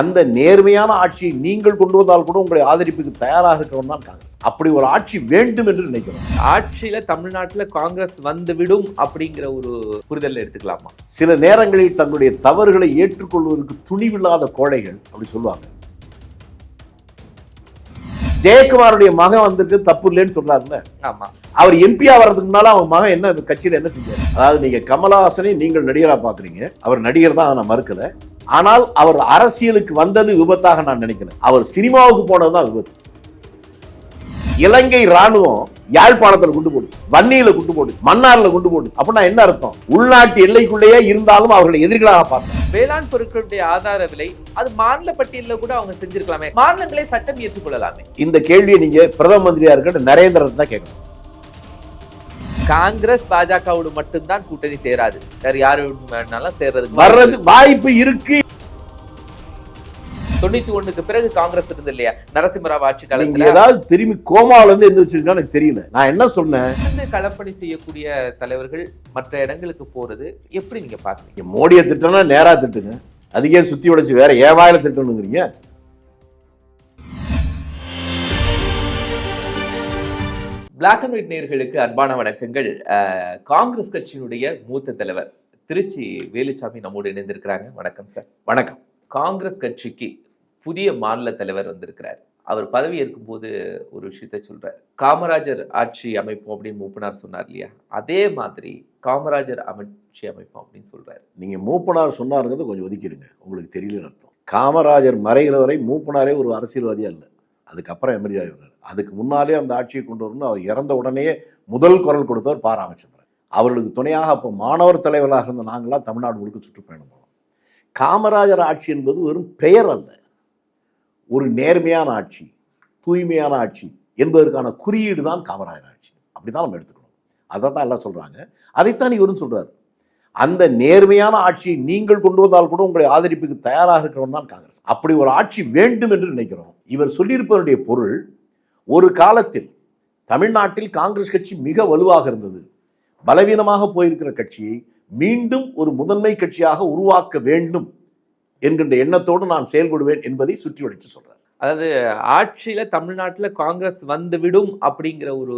அந்த நேர்மையான ஆட்சியை நீங்கள் கொண்டு வந்தால் கூட உங்களை ஆதரிப்புக்கு தயாராக இருக்கிறவன் தான் காங்கிரஸ். அப்படி ஒரு ஆட்சி வேண்டும் என்று நினைக்கிறோம். ஆட்சியில தமிழ்நாட்டுல காங்கிரஸ் வந்து விடும் அப்படிங்கிற ஒரு புரிதல் எடுத்துக்கலாமா? சில நேரங்களில் தங்களுடைய தவறுகளை ஏற்றுக்கொள்வதற்கு துணிவில்லாத கோழைகள் அப்படி சொல்லுவாங்க. ஜெயக்குமாருடைய மகன் வந்திருக்கு தப்பு இல்லைன்னு சொல்றாருல்ல? ஆமா. அவர் எம்பியா வர்றதுக்கு முன்னால அவங்க மகன் என்ன கட்சியில என்ன செஞ்சாரு? அதாவது நீங்க கமலஹாசனை நீங்கள் நடிகரா பாக்குறீங்க. அவர் நடிகர் தான் நான் மறுக்கல. ஆனால் அவர் அரசியலுக்கு வந்தது விபத்தாக நான் நினைக்கிறேன். அவர் சினிமாவுக்கு போனதுதான் விபத்து. இலங்கை ராணுவம் யாழ்ப்பாணத்துல குண்டு போடு வன்னியில குண்டு போடு மன்னார்ல குண்டு போடு அப்படின்னா என்ன அர்த்தம்? உள்நாட்டு எல்லைக்குள்ளேயே இருந்தாலும் அவர்களை எதிரிகளாக பார்த்தோம் வேளாண் பொருட்களுடைய ஆதார விலை அது மாநில பட்டியலில் கூட அவங்க செஞ்சிருக்கலாமே. மாநிலங்களே சட்டம் ஏற்றுக்கொள்ளலாமே. இந்த கேள்வியை நீங்க பிரதம மந்திரியா இருக்க நரேந்திரன் தான் கேட்கணும். காங்கிரஸ் பாஜகவோடு மட்டும்தான் கூட்டணி சேராது. வேற யாரு வேணாலும் சேர்றதுக்கு வர்றது வாய்ப்பு இருக்கு. தொண்ணூத்தி ஒண்ணுக்கு பிறகு காங்கிரஸ் இருந்தது இல்லையா? நரசிம்மராவ் ஆட்சி காலத்துல. ஏதாவது திரும்பி கோமாவில இருந்து எந்திரிச்சிருக்கா எனக்கு தெரியல. நான் என்ன சொன்னேன்? களப்பணி செய்யக்கூடிய தலைவர்கள் மற்ற இடங்களுக்கு போறது எப்படி நீங்க பாக்குறீங்க மோடியை திட்டனா நேரா திட்டுங்க. அதுக்கே சுத்தி உடைச்சு வேற ஏன் வாயில திட்டணுங்கிறீங்க? பிளாக் அண்ட் ஒயிட் நேயர்களுக்கு அன்பான வணக்கங்கள். காங்கிரஸ் கட்சியினுடைய மூத்த தலைவர் திருச்சி வேலுச்சாமி நம்மோடு இணைந்திருக்கிறாங்க. வணக்கம் சார். வணக்கம். காங்கிரஸ் கட்சிக்கு புதிய மாநில தலைவர் வந்திருக்கிறார். அவர் பதவி ஏற்கும்போது ஒரு விஷயத்த சொல்றார். காமராஜர் ஆட்சி அமைப்போம் அப்படின்னு மூப்பனார் சொன்னார் இல்லையா? அதே மாதிரி காமராஜர் ஆட்சி அமைப்போம் அப்படின்னு சொல்றாரு. நீங்க மூப்பனார் சொன்னாருங்கிறத கொஞ்சம் ஒதுக்கிடுங்க உங்களுக்கு தெரியலன்னு அர்த்தம். காமராஜர் மறைகிற வரை மூப்பனாரே ஒரு அரசியல்வாதியா இல்லை. அதுக்கப்புறம் எமர்ஜி ஆகிவிடுறாரு அதுக்கு முன்னாலே அந்த ஆட்சியை கொண்டு வரணும் அவர் இறந்த உடனேயே முதல் குரல் கொடுத்தவர் பா. ராமச்சந்திரன். அவர்களுக்கு துணையாக அப்போ மாணவர் தலைவராக இருந்த நாங்களாம் தமிழ்நாடு முழுக்க சுற்றுப்பயணம் போனோம் காமராஜர் ஆட்சி என்பது வெறும் பெயர் அல்ல. ஒரு நேர்மையான ஆட்சி தூய்மையான ஆட்சி என்பதற்கான குறியீடு தான் காமராஜர் ஆட்சி. அப்படிதான் நம்ம எடுத்துக்கணும். அதை தான் எல்லாம் சொல்கிறாங்க அதைத்தான் இவரும் சொல்கிறார் அந்த நேர்மையான ஆட்சியை நீங்கள் கொண்டு வந்தால் கூட உங்களை ஆதரிப்புக்கு தயாராக இருக்கிறவன் தான் காங்கிரஸ். அப்படி ஒரு ஆட்சி வேண்டும் என்று நினைக்கிறோம். இவர் சொல்லியிருப்பவருடைய பொருள் ஒரு காலத்தில் தமிழ்நாட்டில் காங்கிரஸ் கட்சி மிக வலுவாக இருந்தது. பலவீனமாக போயிருக்கிற கட்சியை மீண்டும் ஒரு முதன்மை கட்சியாக உருவாக்க வேண்டும் என்கின்ற எண்ணத்தோடு நான் செயல்படுவேன் என்பதை சுற்றி வளைத்து சொல்றார். அதாவது ஆட்சியில தமிழ்நாட்டுல காங்கிரஸ் வந்து விடும் அப்படிங்கிற ஒரு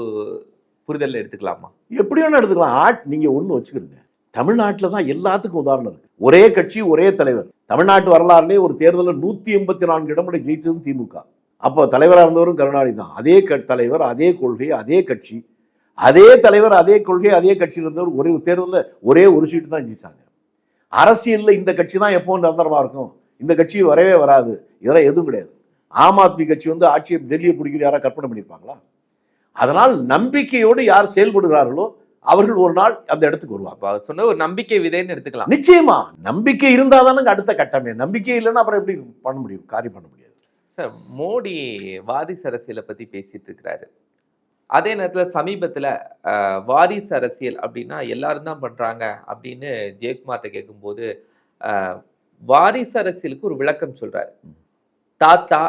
புரிதல் எடுத்துக்கலாமா? எப்படி வேணா எடுத்துக்கலாம். ஆட் நீங்க ஒண்ணு வச்சுக்கிறீங்க தமிழ்நாட்டில் தான் எல்லாத்துக்கும் உதாரணம் இருக்கு. ஒரே கட்சி ஒரே தலைவர். தமிழ்நாட்டு வரலாறுலேயே ஒரு தேர்தலில் நூத்தி எண்பத்தி நான்கு இடங்களை ஜெயிச்சதும் திமுக. அப்போ தலைவராக இருந்தவரும் கருணாநிதி தான். அதே க தலைவர் அதே கொள்கை அதே கட்சி. அதே தலைவர் அதே கொள்கை அதே கட்சியில் இருந்தவர் ஒரே தேர்தலில் ஒரே ஒரு சீட்டு தான் ஜெயிச்சாங்க. அரசியலில் இந்த கட்சி தான் எப்போ நிரந்தரமா இருக்கும். இந்த கட்சி வரவே வராது. இதெல்லாம் எதுவும் கிடையாது. ஆம் ஆத்மி கட்சி வந்து ஆட்சியை டெல்லியை பிடிக்கிற யாராவது கற்பனை பண்ணியிருப்பாங்களா? அதனால் நம்பிக்கையோடு யார் செயல்படுகிறார்களோ அவர்கள் ஒரு நாள் அந்த இடத்துக்கு வருவாங்க. சொன்ன ஒரு நம்பிக்கை விதைன்னு எடுத்துக்கலாம். நிச்சயமா. நம்பிக்கை இருந்தா தானங்க அடுத்த கட்டமே. நம்பிக்கை இல்லைன்னா அப்புறம் எப்படி பண்ண முடியும்? காரியம் பண்ண முடியாது. சார் மோடி வாரிசு அரசியலை பற்றி பேசிட்டு இருக்கிறாரு. அதே நேரத்தில் சமீபத்தில் வாரிசு அரசியல் அப்படின்னா எல்லாரும் தான் பண்ணுறாங்க அப்படின்னு ஜெயக்குமார்கிட்ட கேட்கும்போது வாரிசு அரசியலுக்கு ஒரு விளக்கம் சொல்கிறார் தாத்தா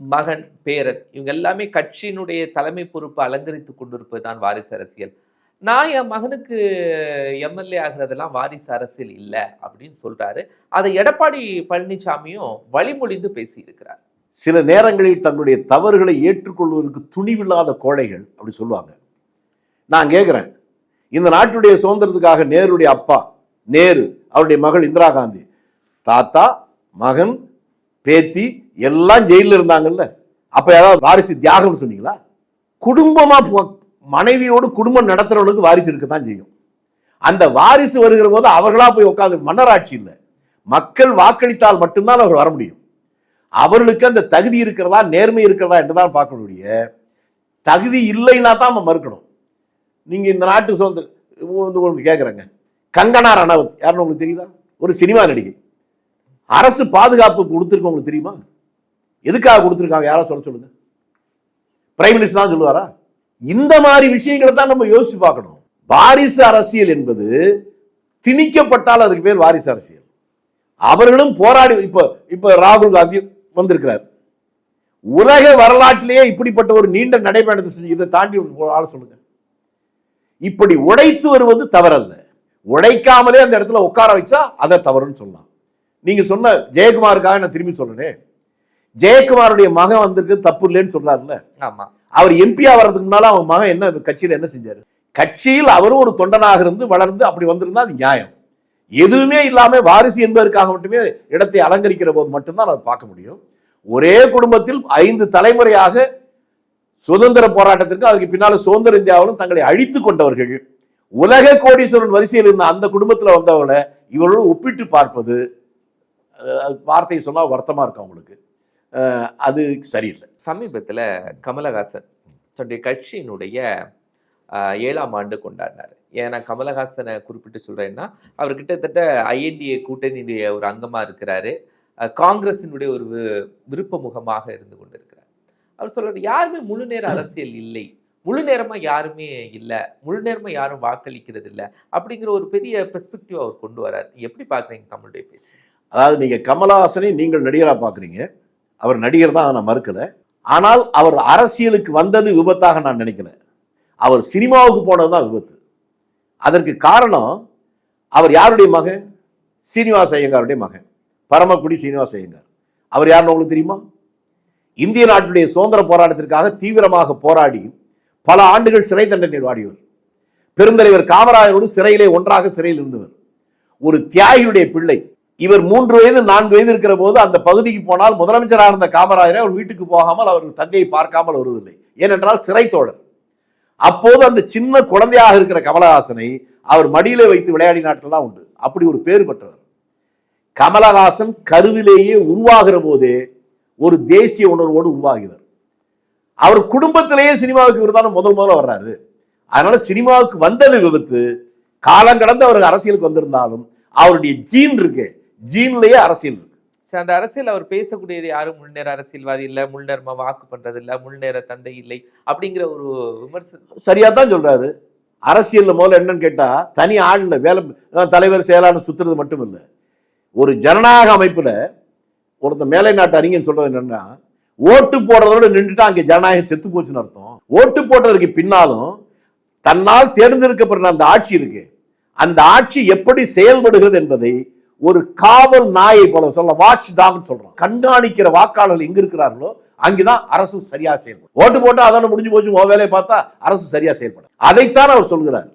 மகன் பேரன் இவங்க எல்லாமே கட்சியினுடைய தலைமை பொறுப்பு அலங்கரித்து கொண்டிருப்பது தான் வாரிசு அரசியல். நான் என் மகனுக்கு எம்எல்ஏ ஆகிறதெல்லாம் வாரிசு அரசியல் இல்லை அப்படின்னு சொல்கிறாரு அதை எடப்பாடி பழனிசாமியும் வழிமொழிந்து பேசியிருக்கிறார். சில நேரங்களில் தங்களுடைய தவறுகளை ஏற்றுக்கொள்வதற்கு துணிவில்லாத கோழைகள் அப்படி சொல்லுவாங்க. நான் கேட்குறேன் இந்த நாட்டுடைய சுதந்திரத்துக்காக நேருடைய அப்பா நேரு அவருடைய மகள் இந்திரா காந்தி தாத்தா மகன் பேத்தி எல்லாம் ஜெயிலில் இருந்தாங்கல்ல. அப்போ ஏதாவது வாரிசு தியாகம்னு சொன்னீங்களா? குடும்பமாக போ- மனைவியோடு குடும்பம் நடத்துகிறவங்களுக்கு வாரிசு இருக்கத்தான் செய்யும். அந்த வாரிசு வருகிற போது அவர்களாக போய் உட்காந்து மன்னராட்சி இல்லை. மக்கள் வாக்களித்தால் மட்டும்தான் அவர் வர முடியும். அவர்களுக்கு அந்த தகுதி இருக்கிறதா நேர்மை இருக்கிறதா என்றுதான் பார்க்கக்கூடிய தகுதி இல்லைன்னா தான் நம்ம மறுக்கணும். நீங்கள் இந்த நாட்டு சொந்த வந்து உங்களுக்கு கேட்குறேங்க கங்கனா ரணவத் யாருன்னு உங்களுக்கு தெரியுதா? ஒரு சினிமா நடிகை. அரசு பாதுகாப்பு கொடுத்துருக்கு உங்களுக்கு தெரியுமா? எதுக்காக கொடுத்துருக்காங்க? யாரோ சொல்ல சொல்லுங்க. பிரைம் மினிஸ்டர் தான் சொல்லுவாரா? இந்த மாதிரி விஷயங்களை தான் நம்ம யோசிச்சு பார்க்கணும். வாரிசு அரசியல் என்பது திணிக்கப்பட்டால் அதுக்கு பேர் வாரிசு அரசியல். அவர்களும் போராடி இப்போ இப்போ ராகுல் காந்தி வந்திருக்கிறார். உலக வரலாற்றிலேயே இப்படிப்பட்ட ஒரு நீண்ட நடைபயணத்தை செஞ்சு இதை தாண்டி ஆள சொல்லுங்க. இப்படி உடைத்து வருவது தவறல்ல. உடைக்காமலே அந்த இடத்துல உட்கார வச்சா அதை தவறுன்னு சொல்லலாம். நீங்க சொன்ன ஜெயக்குமாருக்காக நான் திரும்பி சொல்றேன். ஜெயக்குமாருடைய மகன் வந்திருக்கு தப்பு இல்லைன்னு சொல்றாருல்ல ஆமா. அவர் எம்பியா வர்றதுக்கு முன்னால அவன் மகன் என்ன கட்சியில என்ன செஞ்சாரு? கட்சியில் அவரும் ஒரு தொண்டனாக இருந்து வளர்ந்து அப்படி வந்திருந்தா அது நியாயம். எதுவுமே இல்லாமல் வாரிசு என்பதற்காக மட்டுமே இடத்தை அலங்கரிக்கிற போது மட்டும்தான் அதை பார்க்க முடியும். ஒரே குடும்பத்தில் ஐந்து தலைமுறையாக சுதந்திர போராட்டத்திற்கு அதுக்கு பின்னால சுதந்திர இந்தியாவிலும் தங்களை அழித்துக் கொண்டவர்கள் உலக கோடீஸ்வரன் வரிசையில் இருந்த அந்த குடும்பத்தில் வந்தவங்களை இவர்களோடு ஒப்பிட்டு பார்ப்பது வார்த்தையை சொன்னால் வருத்தமாக இருக்கும் அவங்களுக்கு அது சரியில்லை. சமீபத்தில் கமலஹாசன் தன்னுடைய கட்சியினுடைய ஏழாம் ஆண்டு கொண்டாடினார். ஏன்னா கமலஹாசனை குறிப்பிட்டு சொல்கிறேன்னா அவர் கிட்டத்தட்ட ஐஎன்டிஏ கூட்டணியுடைய ஒரு அங்கமாக இருக்கிறாரு. காங்கிரஸினுடைய ஒரு வி- விருப்ப முகமாக இருந்து கொண்டிருக்கிறார். அவர் சொல்கிறார் யாருமே முழு நேர அரசியல் இல்லை. முழு நேரமாக யாருமே இல்லை. முழு நேரமாக யாரும் வாக்களிக்கிறது இல்லை. அப்படிங்கிற ஒரு பெரிய பெர்ஸ்பெக்டிவ் அவர் கொண்டு வரார் எப்படி பார்க்குறீங்க கமலுடைய பேச்சு? அதாவது நீங்கள் கமலஹாசனை நீங்கள் நடிகராக பார்க்குறீங்க அவர் நடிகர் தான் நான் மறுக்கலை. ஆனால் அவர் அரசியலுக்கு வந்தது விபத்தாக நான் நினைக்கல. அவர் சினிமாவுக்கு போனது தான் விபத்து. அதற்கு காரணம் அவர் யாருடைய மகன்? சீனிவாச ஐயங்காருடைய மகன். பரமக்குடி சீனிவாச ஐயங்கார். அவர் யாருன்னு உங்களுக்கு தெரியுமா? இந்திய நாட்டுடைய சுதந்திர போராட்டத்திற்காக தீவிரமாக போராடி பல ஆண்டுகள் சிறை தண்டனை வாடியவர். பெருந்தலைவர் காமராஜரோடு சிறையிலே ஒன்றாக சிறையில் இருந்தவர். ஒரு தியாகியுடைய பிள்ளை. இவர் மூன்று வயது நான்கு வயது இருக்கிற போது அந்த பகுதிக்கு போனால் முதலமைச்சராக இருந்த காமராஜரை அவர் வீட்டுக்கு போகாமல் அவர் தந்தையை பார்க்காமல் வருவதில்லை. ஏனென்றால் சிறை தோழர். அப்போது அந்த சின்ன குழந்தையாக இருக்கிற கமலஹாசனை அவர் மடியில வைத்து விளையாடி நாட்கள் தான் உண்டு. அப்படி ஒரு பேர் பெற்றவர். கமலஹாசன் கருவிலேயே உருவாகிற போதே ஒரு தேசிய உணர்வோடு உருவாகிறார் அவர் குடும்பத்திலேயே சினிமாவுக்கு இவர் தானே முதல் முதல்ல வர்றாரு. அதனால சினிமாவுக்கு வந்தது விபத்து காலம் கடந்து அவர் அரசியலுக்கு வந்திருந்தாலும் அவருடைய ஜீன் இருக்கு ஜீன்லயே அரசியல் இருக்கு. சரி, அந்த அரசியல் அவர் பேசக்கூடியது யாரும் முன்னேற அரசியல்வாதி இல்லை முன்னேறமா வாக்கு பண்ணுறது இல்லை முன்னேற தந்தை இல்லை அப்படிங்கிற ஒரு விமர்சனம் சரியாக தான் சொல்கிறாரு அரசியலில் முதல்ல என்னன்னு கேட்டால் தனி ஆள்ல வேலை தலைவர் செயலாளர் சுற்றுறது மட்டும் இல்லை. ஒரு ஜனநாயக அமைப்பில் ஒருத்தன் மேலை நாட்டு அறிஞன் சொல்கிறது என்னென்னா ஓட்டு போடுறதோட நின்றுட்டு அங்கே ஜனநாயகம் செத்து போச்சுன்னு அர்த்தம். ஓட்டு போட்டதற்கு பின்னாலும் தன்னால் தேர்ந்தெடுக்கப்படுற அந்த ஆட்சி இருக்கு. அந்த ஆட்சி எப்படி செயல்படுகிறது என்பதை ஒரு காவல் நாயை போல சொல்ல வாட்ச் டாக்னு சொல்றோம் கண்காணிக்கிற வாக்காளர்கள் எங்க இருக்கிறார்களோ அங்கதான் அரசு சரியா செயல்படும். ஓட்டு போட்டு அதான முடிஞ்சு போச்சு உன் வேலையை பார்த்தா அரசு சரியா செயல்படும். அதைத்தான் அவர் சொல்கிறார்.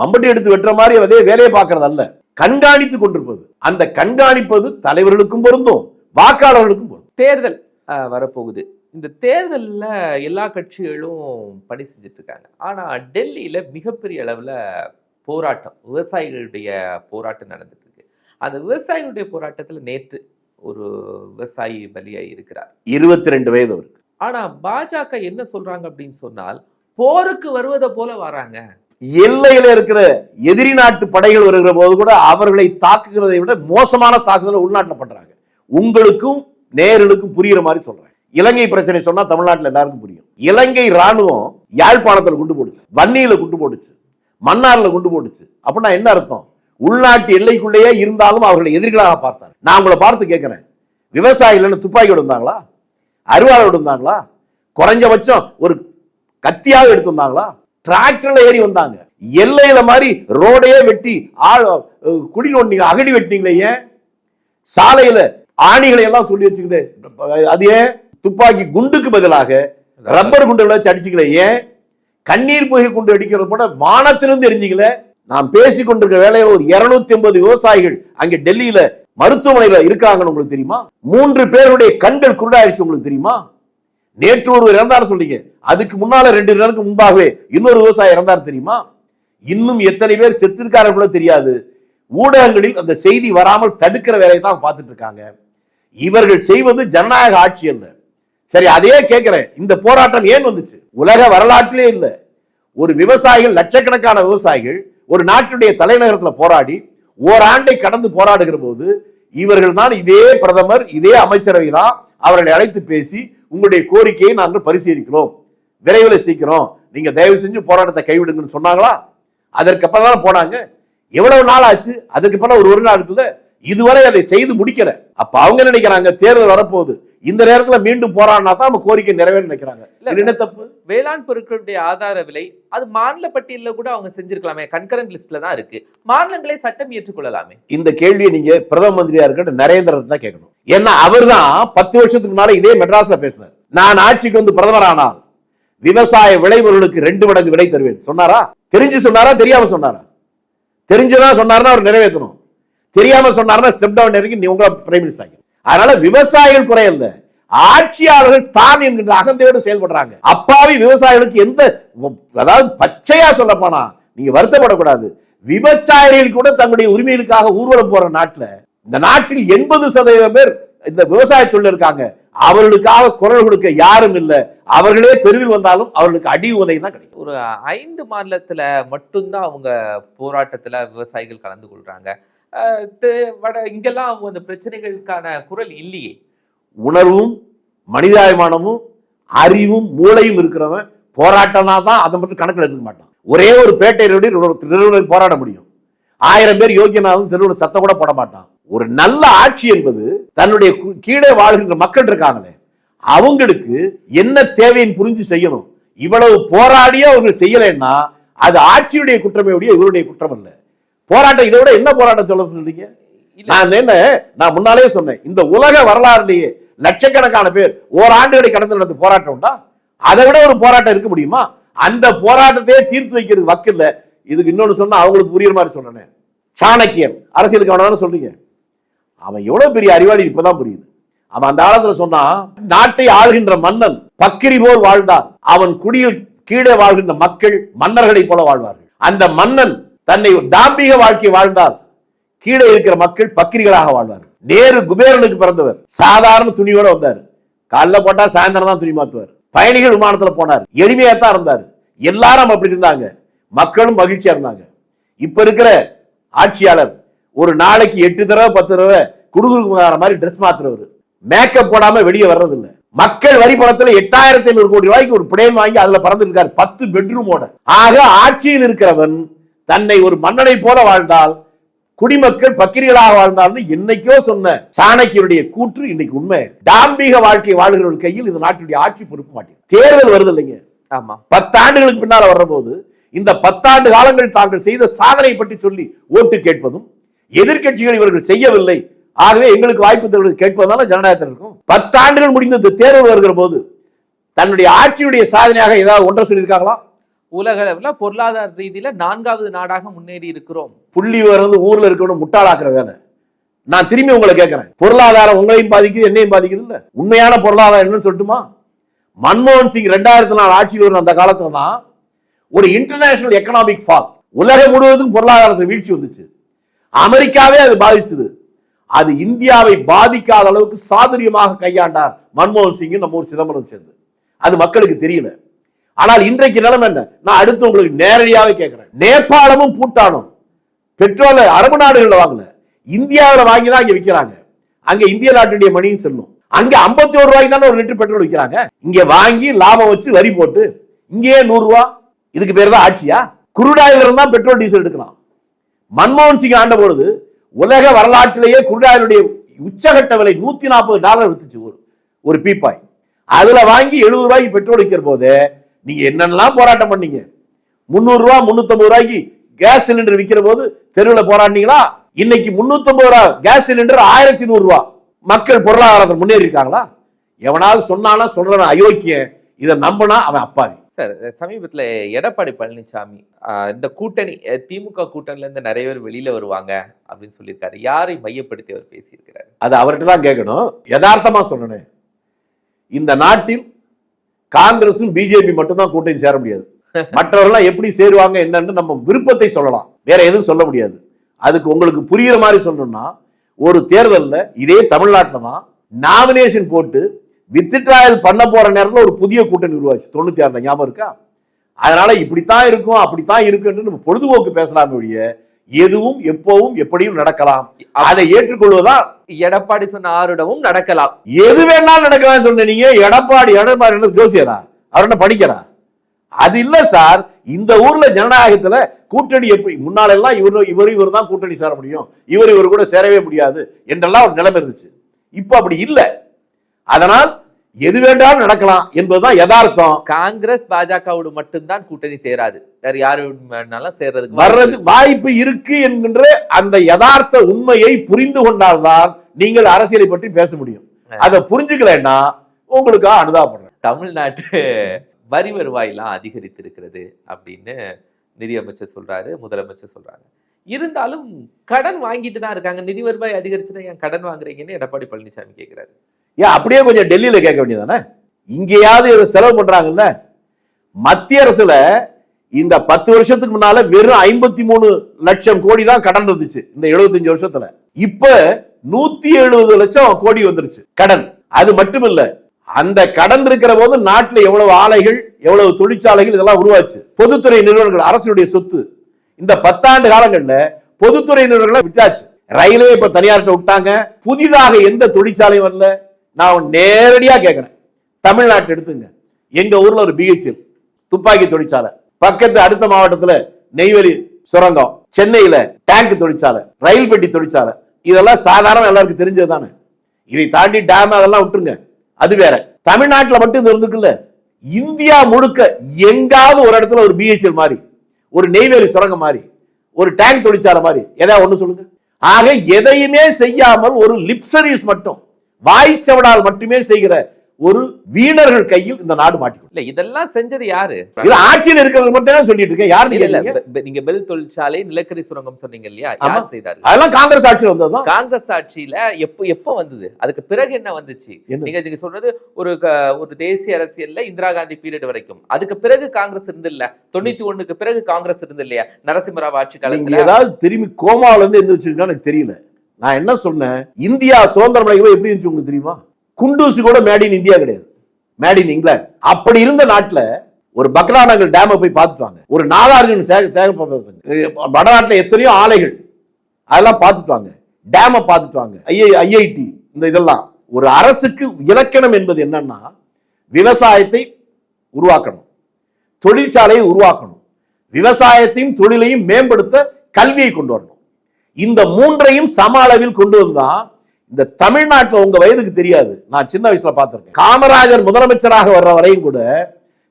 மம்பட்டி எடுத்து வெட்டுற மாதிரி அதே வேலையை பார்க்கறது அல்ல. கண்காணித்து கொண்டிருப்பது. அந்த கண்காணிப்பது தலைவர்களுக்கும் பொருந்தும் வாக்காளர்களுக்கும் பொருந்தும். தேர்தல் வரப்போகுது. இந்த தேர்தலில் எல்லா கட்சிகளும் பணி செஞ்சுட்டு இருக்காங்க ஆனால் டெல்லியில் மிகப்பெரிய அளவில் போராட்டம் விவசாயிகளுடைய போராட்டம் நடந்துட்டு அந்த விவசாயிகளுடைய போராட்டத்துல நேற்று ஒரு விவசாயி பலியாகி இருக்கிறார். இருபத்தி ரெண்டு வயது அவருக்கு. ஆனா பாஜக என்ன சொல்றாங்க அப்படின்னு சொன்னால் போருக்கு வருவதை போல வராங்க. எல்லையில இருக்கிற எதிரி நாட்டு படைகள் வருகிற போது கூட அவர்களை தாக்குகிறதை விட மோசமான தாக்குதலை உள்நாட்டில் பண்றாங்க. உங்களுக்கும் நேர்களுக்கும் புரியுற மாதிரி சொல்றேன். இலங்கை பிரச்சனை சொன்னா தமிழ்நாட்டுல எல்லாருக்கும் புரியும். இலங்கை ராணுவம் யாழ்ப்பாணத்துல குண்டு போடுச்சு வன்னியில குண்டு போடுச்சு மன்னார்ல குண்டு போடுச்சு அப்படின்னா என்ன அர்த்தம்? உள்நாட்டு எல்லைக்குள்ளேயே இருந்தாலும் அவர்களை எதிரிகளாக பார்த்தார். நான் உங்களை பார்த்து கேட்குறேன். விவசாயிகள் துப்பாக்கியோடு இருந்தாங்களா அருவாளோட இருந்தாங்களா குறைஞ்சபட்சம் ஒரு கத்தியாக எடுத்து வந்தாங்களா? டிராக்டர்ல ஏறி வந்தாங்க. எல்லையில மாதிரி ரோடையே வெட்டி ஆள் குடி நோண்டிங்க அகடி வெட்டினீங்களே ஏன்? சாலையில ஆணிகளை எல்லாம் சொல்லி வச்சுக்கிட்டு அது ஏன்? துப்பாக்கி குண்டுக்கு பதிலாக ரப்பர் குண்டுகளை வச்சு அடிச்சுக்கல ஏன்? கண்ணீர் புகை குண்டு அடிக்கிறது கூட வானத்திலிருந்து எரிஞ்சிக்கல? நாம் பேசி கொண்டிருக்கிற வேலையில ஒரு இருநூத்தி ஐம்பது விவசாயிகள் அங்கே டெல்லியில மருத்துவமனையில இருக்காங்கன்னு உங்களுக்கு தெரியுமா? மூன்று பேருடைய கண்கள் குருடாயிருச்சு உங்களுக்கு தெரியுமா? நேற்று ஒருவர் இறந்தார் சொல்றீங்க. அதுக்கு முன்னால ரெண்டு நேரத்துக்கு முன்பாகவே இன்னொரு விவசாயி இறந்தார் தெரியுமா? இன்னும் எத்தனை பேர் செத்திருக்காரு கூட தெரியாது. ஊடகங்களில் அந்த செய்தி வராமல் தடுக்கிற வேலையை தான் பார்த்துட்டு இருக்காங்க. இவர்கள் செய்வது ஜனநாயக ஆட்சி அல்ல. சரி அதையே கேட்கிறேன். இந்த போராட்டம் ஏன் வந்துச்சு? உலக வரலாற்றிலே இல்லை. ஒரு விவசாயிகள் லட்சக்கணக்கான விவசாயிகள் ஒரு நாட்டுடைய தலைநகரத்தில் போராடி ஓராண்டை கடந்து போராடுகிற போது இவர்கள் தான் இதே பிரதமர் இதே அமைச்சரவை தான் அவர்களை அழைத்து பேசி உங்களுடைய கோரிக்கையை நாங்கள் பரிசீலிக்கிறோம். விரைவில் சீக்கிரம். நீங்க தயவு செஞ்சு போராட்டத்தை கைவிடுங்கன்னு சொன்னாங்களா? அதற்கு அப்புறம் தான் போனாங்க. எவ்வளவு நாள் ஆச்சு? அதுக்கு அப்புறம் ஒரு ஒரு நாள் இருக்குல்ல. இதுவரை அதை செய்து முடிக்கல. அப்ப அவங்க நினைக்கிறாங்க தேர்தல் வரப்போகுது. இந்த நேரத்துல மீண்டும் போராடினா தான் நம்ம கோரிக்கை நிறைவேற நினைக்கிறாங்க. என்ன தப்பு? வேளாண் பொருட்களுடைய ஆதார விலை அது மாநில பட்டியல்ல கூட அவங்க செஞ்சிருக்கலாமே. கன்கரண்ட் லிஸ்ட்ல தான் இருக்கு. மாநிலங்களே சட்டம் ஏற்றுக்கொள்ளலாமே. இந்த கேள்வியை நீங்க பிரதம மந்திரியா இருக்க நரேந்திரன் தான் கேட்கணும். ஏன்னா அவர்தான் பத்து வருஷத்துக்கு முன்னால இதே மெட்ராஸ்ல பேசினார். நான் ஆட்சிக்கு வந்து பிரதமர் ஆனால் விவசாய விளைபொருளுக்கு ரெண்டு மடங்கு விலை தருவேன். சொன்னாரா? தெரிஞ்சு சொன்னாரா? தெரியாம சொன்னாரா? தெரிஞ்சுதான் சொன்னாருன்னா அவர் நிறைவேற்றணும். தெரியாம சொன்னாருன்னா ஸ்டெப் டவுன் இறங்கி நீ உங்களை பிரைம் மினிஸ்டர் ஆக்கி அதனால விவசாயிகள் குறையல்ல ஆட்சியாளர்கள் தான் என்கின்ற அகந்தையோடு செயல்படுறாங்க. அப்பாவி விவசாயிகளுக்கு எந்த அதாவது பச்சையா சொல்ல போனா நீங்க வருத்தப்படக்கூடாது. விவசாயிகள் கூட தங்களுடைய உரிமைகளுக்காக ஊர்வலம் போற நாட்டுல இந்த நாட்டில் எண்பது சதவீதம் பேர் இந்த விவசாய தொழில் இருக்காங்க. அவர்களுக்காக குரல் கொடுக்க யாரும் இல்லை. அவர்களே தெருவில் வந்தாலும் அவர்களுக்கு அடி உதவி தான் கிடைக்கும். ஒரு ஐந்து மாநிலத்துல மட்டும்தான் அவங்க போராட்டத்துல விவசாயிகள் கலந்து கொள்றாங்க. வட இங்கெல்லாம் அவங்க அந்த பிரச்சனைகளுக்கான குரல் இல்லையே. உணர்வும் மனிதாபிமானமும் அறிவும் மூளையும் இருக்கிறவன் போராட்டம்னா தான் அதை மட்டும் கணக்கில் எடுக்க மாட்டான். ஒரே ஒரு பேட்டையினுடைய நிறுவனம் போராட முடியும். ஆயிரம் பேர் யோகியனாலும் திருவள்ளுவர் சத்தம் கூட போட மாட்டான். ஒரு நல்ல ஆட்சி என்பது தன்னுடைய கீழே வாழ்கின்ற மக்கள் இருக்காங்களே அவங்களுக்கு என்ன தேவைன்னு புரிஞ்சு செய்யணும். இவ்வளவு போராடியே அவர்கள் செய்யலைன்னா அது ஆட்சியுடைய குற்றமே இவருடைய குற்றம் இல்லை போராட்டம் இதை விட என்ன போராட்டம் சொல்ல சொல்றீங்க? இல்ல. நான் என்ன நான் முன்னாலே சொன்னேன் இந்த உலக வரலாறுலயே லட்சக்கணக்கான பேர் ஓராண்டுகளை கடந்து நடந்த போராட்டம் உண்டா? அதை விட ஒரு போராட்டம் இருக்க முடியுமா? அந்த போராட்டத்தையே தீர்த்து வைக்கிறது வக்கில்ல இதுக்கு இன்னொன்னு சொன்னா அவங்களுக்கு புரியுற மாதிரி சொன்னேன். சாணக்கியன் அரசியலுக்கு அவன சொல்றீங்க? அவன் எவ்வளவு பெரிய அறிவாளி இப்பதான் புரியுது. அவன் அந்த காலத்துல சொன்னான் நாட்டை ஆள்கின்ற மன்னன் பக்கிரி போல் வாழ்ந்தான் அவன் குடியில் கீழே வாழ்கின்ற மக்கள் மன்னர்களைப் போல வாழ்வார்கள். அந்த மன்னன் தன்னை தாம்பிக வாழ்க்கை வாழ்ந்தால் கீழே இருக்கிற மக்கள் பக்கிரிகளாக வாழ்வார் நேரு குபேரனுக்கு பிறந்தவர். சாதாரண துணியோட வந்தார். காலைல போட்டா சாயந்தரம் தான் துணி மாத்துவார். பயணிகள் விமானத்துல போனார். எளிமையா தான் இருந்தார். எல்லாரும் அப்படி இருந்தாங்க. மக்களும் மகிழ்ச்சியா இருந்தாங்க. இப்ப இருக்கிற ஆட்சியாளர் ஒரு நாளைக்கு எட்டு தடவை பத்து தடவை குடுகுடுக்குற மாதிரி ட்ரெஸ் மாத்துறவர். மேக்கப் போடாம வெளியே வர்றது இல்லை மக்கள் வரி பணத்துல எட்டாயிரத்தி ஐநூறு கோடி ரூபாய்க்கு ஒரு பிளேன் வாங்கி அதுல பறந்துருக்காரு பத்து பெட்ரூமோட ஆக ஆட்சியில் இருக்கிறவன் தன்னை ஒரு மன்னனை போல வாழ்ந்தால் குடிமக்கள் பக்கிரிகளாக வாழ்ந்தார்னு என்னைக்கோ சொன்ன சாணக்கியருடைய கூற்று இன்னைக்கு உண்மை. தாம்பீக வாழ்க்கை வாழ்கிறவர்கள் கையில் இந்த நாட்டுடைய ஆட்சி பொறுப்பு மாட்டேன். தேர்தல் வருது இல்லைங்க ஆமா. பத்தாண்டுகளுக்கு பின்னால வர்ற போது இந்த பத்தாண்டு காலங்கள் தாங்கள் செய்த சாதனை பற்றி சொல்லி ஓட்டு கேட்பதும் எதிர்க்கட்சிகள் இவர்கள் செய்யவில்லை. ஆகவே எங்களுக்கு வாய்ப்பு தருவது கேட்பதால ஜனநாயகத்தில் இருக்கும். பத்தாண்டுகள் முடிந்த இந்த தேர்தல் வருகிற போது தன்னுடைய ஆட்சியுடைய சாதனையாக ஏதாவது ஒன்றை சொல்லியிருக்காங்களா? உலக அளவில் பொருளாதார ரீதியில் நான்காவது நாடாக முன்னேறி இருக்கிறோம். புள்ளி வந்து ஊரில் இருக்கணும் முட்டாளாக்குற வேலை நான் திரும்பி உங்களை கேட்குறேன். பொருளாதாரம் உங்களையும் பாதிக்குது என்னையும் பாதிக்குது இல்லை உண்மையான பொருளாதாரம் என்னன்னு சொல்லட்டுமா? மன்மோகன் சிங் ரெண்டாயிரத்தி நாலு ஆட்சியில் வரும் அந்த காலத்தில் தான் ஒரு இன்டர்நேஷனல் எக்கனாமிக் ஃபால் உலகம் முழுவதும் பொருளாதாரத்தில் வீழ்ச்சி வந்துச்சு. அமெரிக்காவே அது பாதிச்சது. அது இந்தியாவை பாதிக்காத அளவுக்கு சாதுரியமாக கையாண்டார் மன்மோகன் சிங் நம்ம ஒரு சிதம்பரம் சேர்ந்து. அது மக்களுக்கு தெரியல. ஆனால் இன்றைக்கு நிலைமை என்ன? நான் அடுத்து உங்களுக்கு நேரடியாக கேட்கிறேன். நேபாளமும் பூட்டானும். பெட்ரோலை அரபு நாடுகளில் வாங்கல. இந்தியாவில் வாங்கி தான் இங்க விற்கிறாங்க அங்கே இந்திய நாட்டுடைய மணியும் செல்லும் அங்கே ஐம்பத்தி ஒரு ரூபாய்க்கு தானே ஒரு லிட்டர் பெட்ரோல் விற்கிறாங்க இங்கே வாங்கி லாபம் வச்சு வரி போட்டு இங்கேயே நூறு ரூபா. இதுக்கு பேர் தான் ஆட்சியா? குருடாயில இருந்தா பெட்ரோல் டீசல் எடுக்கலாம். மன்மோகன் சிங் ஆண்ட பொழுது உலக வரலாற்றிலேயே குருடாயிலுடைய உச்சகட்ட விலை நூத்தி நாற்பது டாலர் வித்துச்சு ஒரு ஒரு பீப்பாய். அதுல வாங்கி எழுபது ரூபாய்க்கு பெட்ரோல் விற்கிற போது நீங்க என்னென்னலாம் போராட்டம் பண்ணீங்க? முந்நூறு ரூபா முன்னூத்தம்பது ரூபாய்க்கு கேஸ் சிலிண்டர் விற்கிற போது தெருவில் போராடினீங்களா? இன்னைக்கு முன்னூத்தம்பது ரூபா கேஸ் சிலிண்டர் ஆயிரத்தி நூறு ரூபா மக்கள் பொருளாதாரத்தில் முன்னேறி இருக்காங்களா எவனாவது சொன்னானா சொல்றவன் அயோக்கியன். இதை நம்பினா அவன் அப்பாவி. சார் சமீபத்துல எடப்பாடி பழனிசாமி இந்த கூட்டணி திமுக கூட்டணில இருந்து நிறைய பேர் வெளியில வருவாங்க அப்படின்னு சொல்லியிருக்காரு. யாரை மையப்படுத்தி அவர் பேசியிருக்கிறாரு? அது அவர்கிட்ட தான் கேட்கணும். யதார்த்தமா சொல்லணும். இந்த நாட்டில் காங்கிரஸும் பிஜேபி மட்டும்தான் கூட்டணி சேர முடியாது. மற்றவர்கள்லாம் எப்படி சேருவாங்க என்னன்னு நம்ம விருப்பத்தை சொல்லலாம். வேற எதுவும் சொல்ல முடியாது. அதுக்கு உங்களுக்கு புரியுற மாதிரி சொல்லணும்னா ஒரு தேர்தலில் இதே தமிழ்நாட்டில் தான் நாமினேஷன் போட்டு வித்ட்ராயல் பண்ண போற நேரத்தில் ஒரு புதிய கூட்டணி உருவாச்சு. தொண்ணூத்தி ஆறுல ஞாபகம் இருக்கா? அதனால இப்படித்தான் இருக்கும் அப்படித்தான் இருக்குன்னு நம்ம பொழுதுபோக்கு பேசலாமே ஒழிய எதுவும் எப்பவும் எப்படியும் நடக்கலாம். அதை ஏற்றுக்கொள்வதா எடப்பாடி சொன்ன ஆருடமும் நடக்கலாம். எது வேணாலும் நடக்கலாம் சொன்ன நீங்க எடப்பாடி எடப்பாடி என்ன ஜோசியரா? அவர் என்ன படிக்கிறா அது இல்ல சார் இந்த ஊர்ல ஜனநாயகத்துல கூட்டணி எப்படி முன்னால எல்லாம் இவர் இவர் இவர் தான் கூட்டணி சேர முடியும். இவர் இவர் கூட சேரவே முடியாது என்றெல்லாம் ஒரு நிலைமை இருந்துச்சு. இப்போ அப்படி இல்ல. அதனால் எது வேண்டாலும் நடக்கலாம் என்பதுதான் யதார்த்தம். காங்கிரஸ் பாஜகவோடு மட்டும்தான் கூட்டணி சேராது. வேற யாரு வேணாலும் சேர்றதுக்கு வர்றது வாய்ப்பு இருக்கு என்கின்ற அந்த யதார்த்த உண்மையை புரிந்து கொண்டால்தான் நீங்கள் அரசியலை பற்றி பேச முடியும். அதை புரிஞ்சுக்கலைன்னா உங்களுக்காக அனுதாபப்படுறேன் தமிழ்நாட்டு வரி வருவாயெல்லாம் அதிகரித்திருக்கிறது அப்படின்னு நிதியமைச்சர் சொல்றாரு முதலமைச்சர் சொல்றாங்க இருந்தாலும் கடன் வாங்கிட்டு தான் இருக்காங்க. நிதி வருவாய் அதிகரிச்சுன்னா ஏன் கடன் வாங்குறீங்கன்னு எடப்பாடி பழனிசாமி கேக்குறாரு. ஏன் அப்படியே கொஞ்சம் டெல்லியில் கேட்க வேண்டியதானே இங்கேயாவது செலவு பண்ணுறாங்கல்ல மத்திய அரசில் இந்த பத்து வருஷத்துக்கு முன்னால வெறும் ஐம்பத்தி மூணு லட்சம் கோடி தான் கடன் இருந்துச்சு இந்த 75 வருஷத்துல. இப்ப நூத்தி எழுபது லட்சம் கோடி வந்துருச்சு கடன். அது மட்டும் இல்ல அந்த கடன் இருக்கிற போது நாட்டுல எவ்வளவு ஆலைகள் எவ்வளவு தொழிற்சாலைகள் இதெல்லாம் உருவாச்சு. பொதுத்துறை நிறுவனங்கள் அரசுடைய சொத்து. இந்த பத்தாண்டு காலங்கள்ல பொதுத்துறை நிறுவனங்களை விட்டாச்சு ரயிலே இப்ப தனியார்கிட்ட விட்டாங்க. புதிதாக எந்த தொழிற்சாலையும் வரல. நான் நேரடியாக கேட்குறேன் தமிழ்நாட்டை எடுத்துங்க. எங்கள் ஊரில் ஒரு பிஹெச்எல் துப்பாக்கி தொழிற்சாலை. பக்கத்து அடுத்த மாவட்டத்தில் நெய்வேலி சுரங்கம். சென்னையில் டேங்க் தொழிற்சாலை ரயில் பெட்டி தொழிற்சாலை. இதெல்லாம் சாதாரண எல்லாருக்கும் தெரிஞ்சது தானே இதை தாண்டி டேம் அதெல்லாம் விட்டுருங்க. அது வேற. தமிழ்நாட்டில் மட்டும் இது இருந்துக்குல்ல. இந்தியா முழுக்க எங்காவது ஒரு இடத்துல ஒரு பிஹெச்எல் மாதிரி ஒரு நெய்வேலி சுரங்கம் மாதிரி ஒரு டேங்க் தொழிற்சாலை மாதிரி ஏதாவது ஒன்று சொல்லுங்க? ஆக எதையுமே செய்யாமல் ஒரு லிப் சர்வீஸ் மட்டும் வாய்ச்சவடால் மட்டுமே செய்கிற ஒரு வீணர்கள் கையில் இந்த நாடு மாட்டிக்கும் இல்ல இதெல்லாம் செஞ்சது யாரு? இது ஆட்சியில் இருக்கிறவங்க மட்டும் தான் சொல்லிட்டு இருக்கேன். யார் இல்ல நீங்க பெல் தொழிற்சாலை நிலக்கரி சுரங்கம் சொன்னீங்க இல்லையா. யார் செய்தாரு? அதெல்லாம் காங்கிரஸ் ஆட்சியில் வந்ததுதான். காங்கிரஸ் ஆட்சியில எப்போ எப்போ வந்தது? அதுக்கு பிறகு என்ன வந்துச்சு? நீங்க நீங்க சொல்றது ஒரு ஒரு தேசிய அரசியல்ல இந்திரா காந்தி பீரியட் வரைக்கும். அதுக்கு பிறகு காங்கிரஸ் இருந்து இல்ல தொண்ணூத்தி ஒண்ணுக்கு பிறகு காங்கிரஸ் இருந்து இல்லையா நரசிம்மராவ் ஆட்சி காலத்துல? ஏதாவது திரும்பி கோமாவில இருந்து எந்திரிச்சிருக்கான்னு எனக்கு தெரியல. நான் என்ன சொன்னேன்? இந்தியா சுதந்திரம் அடைகிறது எப்படி இருந்துச்சு உங்களுக்கு தெரியுமா? குண்டூசி கூட மேட் இன் இந்தியா கிடையாது. மேட் இன் இங்கிலாந்து அப்படி இருந்த நாட்டில் ஒரு பக்ரானங்கல் டேமை போய் பார்த்துட்டாங்க ஒரு நாகார்ஜுன் சே- தேவைப்படுறது வடநாட்டுல எத்தனையோ ஆலைகள் அதெல்லாம் பார்த்துட்டாங்க டேமை பார்த்துட்டாங்க ஐஐ ஐஐடி இந்த இதெல்லாம். ஒரு அரசுக்கு இலக்கணம் என்பது என்னன்னா விவசாயத்தை உருவாக்கணும். தொழிற்சாலையை உருவாக்கணும். விவசாயத்தையும் தொழிலையும் மேம்படுத்த கல்வியை கொண்டு வரணும். இந்த மூன்றையும் சம அளவில் கொண்டு வந்தா இந்த தமிழ்நாட்டுல உங்க வயதுக்கு தெரியாது. நான் சின்ன வயசுல பார்த்திருக்கேன். காமராஜர் முதலமைச்சராக வர்ற வரையும் கூட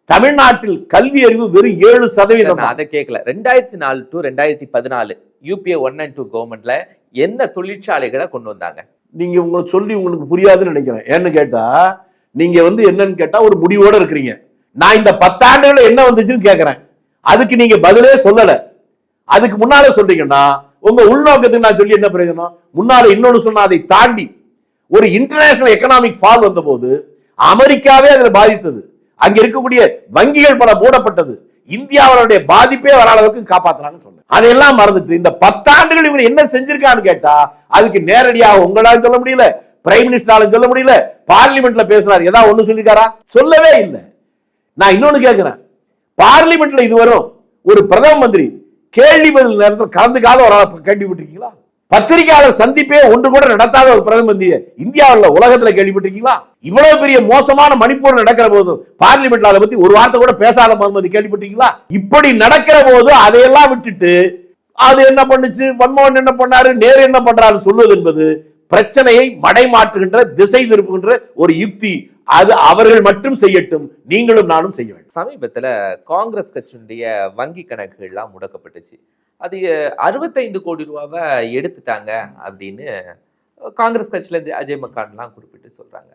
தமிழ்நாட்டில் கல்வி அறிவு வெறும் ஏழு சதவீதம் அதை கேட்கல ரெண்டாயிரத்தி நாலு டு ரெண்டாயிரத்தி பதினாலு யூபிஏ ஒன் அண்ட் டூ கவர்மெண்ட்ல என்ன தொழிற்சாலைகளை கொண்டு வந்தாங்க? நீங்க உங்களுக்கு சொல்லி உங்களுக்கு புரியாதுன்னு நினைக்கிறேன். ஏன்னு கேட்டா நீங்க வந்து என்னன்னு கேட்டா ஒரு முடிவோட இருக்கிறீங்க. நான் இந்த பத்தாண்டுகள் என்ன வந்துச்சுன்னு கேட்கிறேன் அதுக்கு நீங்க பதிலே சொல்லல. அதுக்கு முன்னால சொல்றீங்கன்னா உங்க உள்நோக்கத்துக்கு நான் சொல்லி என்ன பிரயோஜனம்? முன்னால இன்னொன்னு சொன்னா அதை தாண்டி ஒரு இன்டர்நேஷனல் எக்கனாமிக் ஃபால் வந்தபோது அமெரிக்காவே அதில் பாதித்தது. அங்க இருக்கக்கூடிய வங்கிகள் பல மூடப்பட்டது. இந்தியாவுடைய பாதிப்பே வராத அளவுக்கு காப்பாத்துறாங்கன்னு சொன்னேன். அதையெல்லாம் மறந்துட்டு இந்த பத்தாண்டுகள் இவர் என்ன செஞ்சிருக்கான்னு கேட்டா அதுக்கு நேரடியாக உங்களால சொல்ல முடியல பிரைம் மினிஸ்டராலும் சொல்ல முடியல பார்லிமெண்ட்ல பேசுறாரு. ஏதாவது ஒண்ணு சொல்லிருக்காரா? சொல்லவே இல்லை. நான் இன்னொன்னு கேட்கிறேன் பார்லிமெண்ட்ல இதுவரும் ஒரு பிரதம மந்திரி கேள்வி பதில் நேரத்தில் கலந்துக்காத ஒரு ஆளை கேள்விப்பட்டிருக்கீங்களா? பத்திரிகையாளர் சந்திப்பே ஒன்று கூட நடத்தாத ஒரு பிரதம மந்திரி இந்தியாவில் உலகத்துல கேள்விப்பட்டிருக்கீங்களா? இவ்வளவு பெரிய மோசமான மணிப்பூர் நடக்கிற போது பார்லிமெண்ட்ல அதை பத்தி ஒரு வார்த்தை கூட பேசாத மந்திரி கேள்விப்பட்டீங்களா இப்படி நடக்கிற போது அதையெல்லாம் விட்டுட்டு அது என்ன பண்ணுச்சு? மன்மோகன் என்ன பண்ணாரு? நேரு என்ன பண்றாரு சொல்வது என்பது பிரச்சனையை மடைமாற்றுகின்ற திசை திருப்புகின்ற ஒரு யுக்தி. அது அவர்கள் மட்டும் செய்யட்டும் நீங்களும் நானும் செய்ய வேண்டும். சமீபத்துல காங்கிரஸ் கட்சியினுடைய வங்கி கணக்குகள்லாம் முடக்கப்பட்டுச்சு. அது அறுபத்தைந்து கோடி ரூபாவை எடுத்துட்டாங்க அப்படின்னு காங்கிரஸ் கட்சியில அஜய் மக்கான்லாம் குறிப்பிட்டு சொல்றாங்க.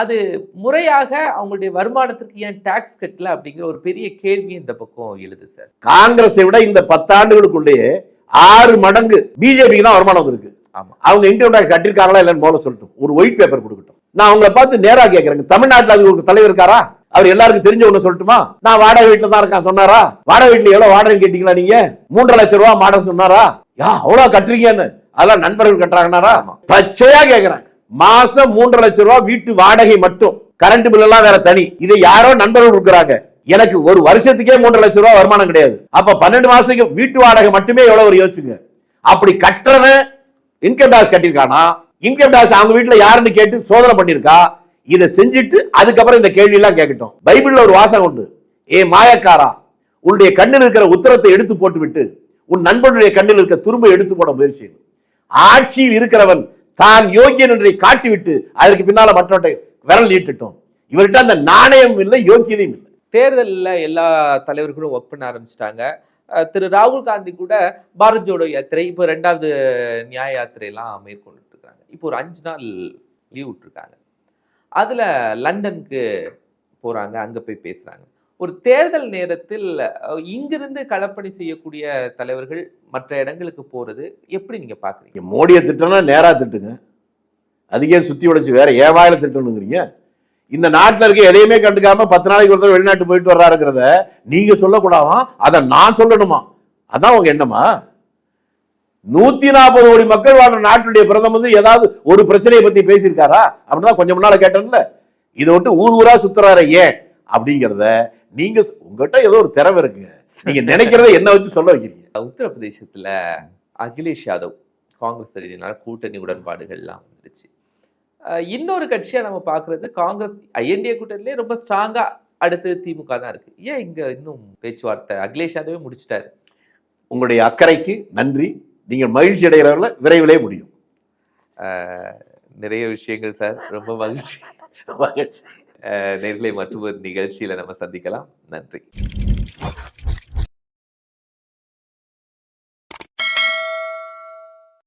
அது முறையாக அவங்களுடைய வருமானத்திற்கு ஏன் டாக்ஸ் கட்டல அப்படிங்கிற ஒரு பெரிய கேள்வி இந்த பக்கம் எழுது சார் காங்கிரஸை விட இந்த பத்தாண்டுகளுக்குள்ளேயே ஆறு மடங்கு பிஜேபிக்கு தான் வருமானம் இருக்கு ஆமா. அவங்க இன்கம் டேக்ஸ் கட்டிருக்காங்களா இல்லைன்னு போல சொல்லட்டும். ஒரு ஒயிட் பேப்பர் கொடுக்கட்டும். நான் உங்களை பார்த்து நேராக கேட்கறேன் தமிழ்நாட்டில் அது ஒரு தலைவர் இருக்காரா? அவர் எல்லாருக்கும் தெரிஞ்ச ஒண்ணு சொல்லட்டுமா? நான் வாடகை வீட்டுல தான் இருக்கேன் சொன்னாரா? வாடகை வீட்டுல எவ்வளவு வாடகை கேட்டீங்களா நீங்க? மூன்றரை லட்சம் ரூபாய் மாடம் சொன்னாரா? யா அவ்வளவு கட்டுறீங்கன்னு. அதெல்லாம் நண்பர்கள் கட்டுறாங்கனாரா பச்சையா கேக்குறேன். மாசம் மூன்றரை லட்சம் ரூபாய் வீட்டு வாடகை மட்டும். கரண்ட் பில் எல்லாம் வேற தனி. இதை யாரோ நண்பர்கள் கொடுக்குறாங்க. எனக்கு ஒரு வருஷத்துக்கே மூன்றரை லட்சம் ரூபாய் வருமானம் கிடையாது. அப்ப பன்னெண்டு மாசத்துக்கு வீட்டு வாடகை மட்டுமே எவ்வளவு ஒரு யோசிச்சுங்க. அப்படி கட்டுறவன் இன்கம் டாக்ஸ் கட்டியிருக்கானா? இன்கம் டாக்ஸ் அவங்க வீட்டில் யாருன்னு கேட்டு சோதனை பண்ணியிருக்கா? இதை செஞ்சுட்டு அதுக்கப்புறம் இந்த கேள்வியெல்லாம் கேட்கட்டும் பைபிளில் ஒரு வாசகம் உண்டு. ஏ மாயக்காரா உன்னுடைய கண்ணில் இருக்கிற உத்தரத்தை எடுத்து போட்டுவிட்டு உன் நண்பனுடைய கண்ணில் இருக்க துரும்பை எடுத்து போட முயற்சி ஆட்சியில் இருக்கிறவன் தான் யோக்கியன் என்றை காட்டிவிட்டு அதற்கு பின்னால மற்றவற்றை விரல் நீட்டுட்டோம். இவர்கிட்ட அந்த நாணயம் இல்லை யோக்கியதையும் இல்லை. தேர்தலில் எல்லா தலைவர்களும் ஒர்க் பண்ண ஆரம்பிச்சிட்டாங்க. திரு ராகுல் காந்தி கூட பாரத் ஜோடோ யாத்திரை இப்போ ரெண்டாவது நியாய யாத்திரையெல்லாம் மேற்கொண்டு இருக்காங்க இப்போ ஒரு அஞ்சு நாள் லீவ் விட்டுருக்காங்க. அதுல லண்டனுக்கு போறாங்க அங்க போய் பேசுறாங்க. ஒரு தேர்தல் நேரத்தில் இங்கிருந்து களப்பணி செய்யக்கூடிய தலைவர்கள் மற்ற இடங்களுக்கு போறது எப்படி நீங்க பாக்குறீங்க? மோடியை திட்டம்னா நேரா திட்டுங்க. அதுக்கே சுத்தி உடைச்சு வேற ஏன் வாயில திட்டணுங்கிறீங்க? இந்த நாட்டுல இருக்க எதையுமே கண்டுக்காம பத்து நாளைக்கு ஒருத்தர் வெளிநாட்டு போயிட்டு வர்றாருங்கிறத நீங்க சொல்லக்கூடாதான். அதை நான் சொல்லணுமா? அதான் உங்க எண்ணமா? நூத்தி நாற்பது கோடி மக்கள் வாழ்ற நாட்டுடைய பிரதம மந்திரி ஏதாவது ஒரு பிரச்சனையை பத்தி பேசியிருக்காரா? அப்படிதான் கொஞ்சம் முன்னால கேட்டேன்ல. இதை விட்டு ஊர் ஊரா சுத்துறாரு ஏன்? அப்படிங்கிறத நீங்க உங்ககிட்ட ஏதோ ஒரு திறமை இருக்குங்க. நீங்க நினைக்கிறத என்ன வச்சு சொல்ல வைக்கிறீங்க? உத்தரப்பிரதேசத்துல அகிலேஷ் யாதவ் காங்கிரஸ் தலைவரினால கூட்டணி உடன்பாடுகள்லாம் வந்துருச்சு. இன்னொரு கட்சியா நம்ம பார்க்கிறது காங்கிரஸ் ஐஎன்டிஏ கூட்டணிலே ரொம்ப ஸ்ட்ராங்கா அடுத்து திமுக தான் இருக்கு. ஏன் இங்க இன்னும் பேச்சுவார்த்தை? அகிலேஷ் யாதவே முடிச்சிட்டாரு. உங்களுடைய அக்கறைக்கு நன்றி. நீங்கள் மகிழ்ச்சி அடைகிறவர்கள விரைவிலே முடியும். நிறைய விஷயங்கள் சார். ரொம்ப மகிழ்ச்சி. அஹ், நேர்களை ஒரு நிகழ்ச்சியில நம்ம சந்திக்கலாம். நன்றி.